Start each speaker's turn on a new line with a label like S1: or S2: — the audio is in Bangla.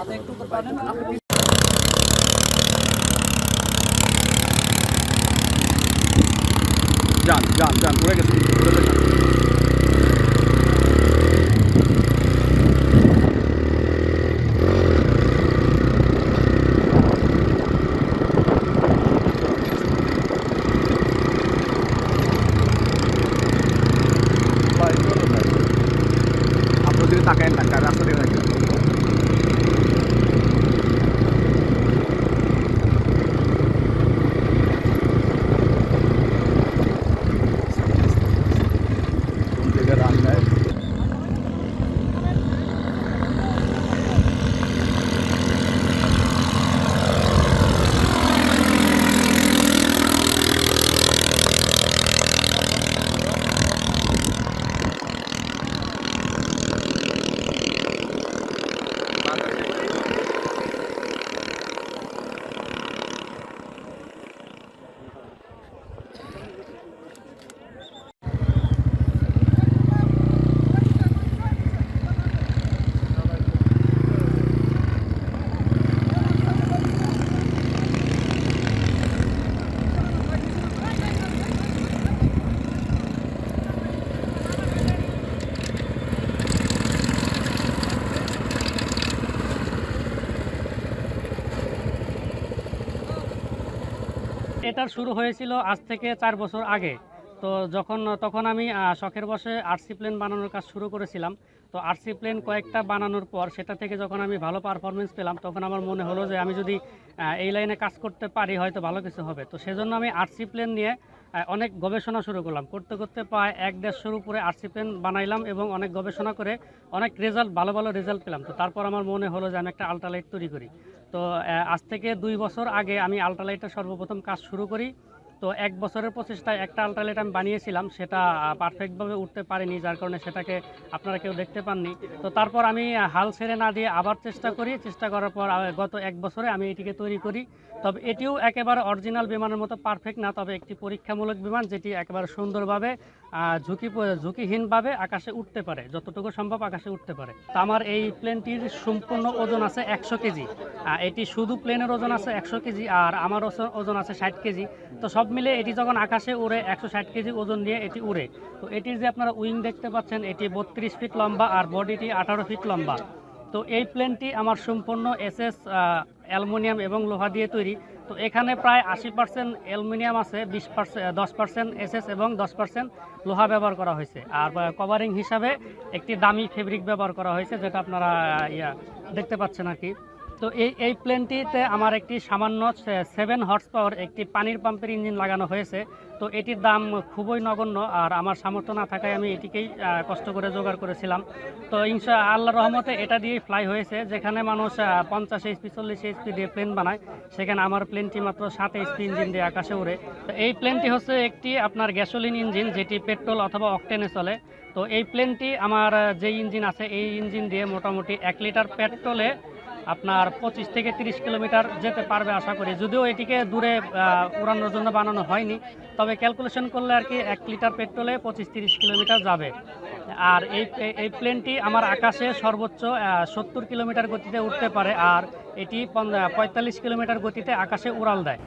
S1: আপনি একটু পারেন আপনি যান যান যান পড়ে গেছে
S2: এটার শুরু হয়েছিল আজ থেকে চার বছর আগে। তো যখন, তখন আমি শখের বসে আরসি প্লেন বানানোর কাজ শুরু করেছিলাম। তো আরসি প্লেন কয়েকটা বানানোর পর সেটা থেকে যখন আমি ভালো পারফরমেন্স পেলাম, তখন আমার মনে হলো যে আমি যদি এই লাইনে কাজ করতে পারি, হয়তো ভালো কিছু হবে। তো সেজন্য আমি আরসি প্লেন নিয়ে অনেক গবেষণা শুরু করলাম। করতে করতে প্রায় এক দেড়শোর উপরে আরসি পেন বানাইলাম এবং অনেক গবেষণা করে অনেক রেজাল্ট, ভালো ভালো রেজাল্ট পেলাম। তো তারপর আমার মনে হলো যে আমি একটা আল্ট্রালাইট তৈরি করি। তো আজ থেকে দুই বছর আগে আমি আল্ট্রালাইটটা সর্বপ্রথম কাজ শুরু করি। তো এক বছরের প্রচেষ্টায় একটা আল্ট্রালাইট আমি বানিয়েছিলাম, সেটা পারফেক্টভাবে উঠতে পারিনি, যার কারণে সেটাকে আপনারা কেউ দেখতে পাননি। তো তারপর আমি হাল ছেড়ে না দিয়ে আবার চেষ্টা করি, চেষ্টা করার পর গত এক বছরে আমি এটিকে তৈরি করি। তবে এটিও একেবারে অরিজিনাল বিমানের মতো পারফেক্ট না, তবে একটি পরীক্ষামূলক বিমান যেটি একেবারে সুন্দরভাবে ঝুঁকি, ঝুঁকিহীনভাবে আকাশে উঠতে পারে, যতটুকু সম্ভব আকাশে উঠতে পারে। তো আমার এই প্লেনটির সম্পূর্ণ ওজন আছে একশো কেজি। এটি শুধু প্লেনের ওজন আছে একশো কেজি, আর আমার ওজন আছে ষাট কেজি। তো সব মিলে এটি যখন আকাশে উড়ে একশো ষাট কেজি ওজন নিয়ে এটি উড়ে, তো এটির যে আপনারা উইং দেখতে পাচ্ছেন, এটি বত্রিশ ফিট লম্বা আর বডিটি আঠারো ফিট লম্বা। তো এই প্লেনটি আমার সম্পূর্ণ এসএস অ্যালুমিনিয়াম এবং লোহা দিয়ে তৈরি। তো এখানে প্রায় আশি পার্সেন্ট অ্যালুমিনিয়াম আছে, বিশ পার্সেন্ট দশ পার্সেন্ট এসএস এবং দশ পার্সেন্ট লোহা ব্যবহার করা হয়েছে। আর কভারিং হিসাবে একটি দামি ফেব্রিক ব্যবহার করা হয়েছে, যেটা আপনারা ইয়া, দেখতে পাচ্ছেন আর কি। তো এই এই প্লেনটিতে আমার একটি সামান্য সেভেন হর্স পাওয়ার একটি পানির পাম্পের ইঞ্জিন লাগানো হয়েছে। তো এটির দাম খুবই নগণ্য, আর আমার সামর্থ্য না থাকায় আমি এটিকেই কষ্ট করে জোগাড় করেছিলাম। তো ইনশা আল্লাহ রহমতে এটা দিয়েই ফ্লাই হয়েছে, যেখানে মানুষ পঞ্চাশ এইচপি চল্লিশ এইচপি দিয়ে প্লেন বানায়। সেখানে আমার প্লেনটি মাত্র সাত এইচপি ইঞ্জিন দিয়ে আকাশে উড়ে তো এই প্লেনটি হচ্ছে একটি আপনার গ্যাসোলিন ইঞ্জিন যেটি পেট্রোল অথবা অকটেনে চলে। তো এই প্লেনটি আমার যে ইঞ্জিন আছে, এই ইঞ্জিন দিয়ে মোটামুটি এক লিটার পেট্রোলে আপনার পঁচিশ থেকে তিরিশ কিলোমিটার যেতে পারবে আশা করি। যদিও এটিকে দূরে উড়ানোর জন্য বানানো হয়নি, তবে ক্যালকুলেশন করলে আর কি এক লিটার পেট্রোলে পঁচিশ তিরিশ কিলোমিটার যাবে। আর এই এই প্লেনটি আমার আকাশে সর্বোচ্চ সত্তর কিলোমিটার গতিতে উঠতে পারে আর এটি পঁয়তাল্লিশ কিলোমিটার গতিতে আকাশে উড়াল দেয়।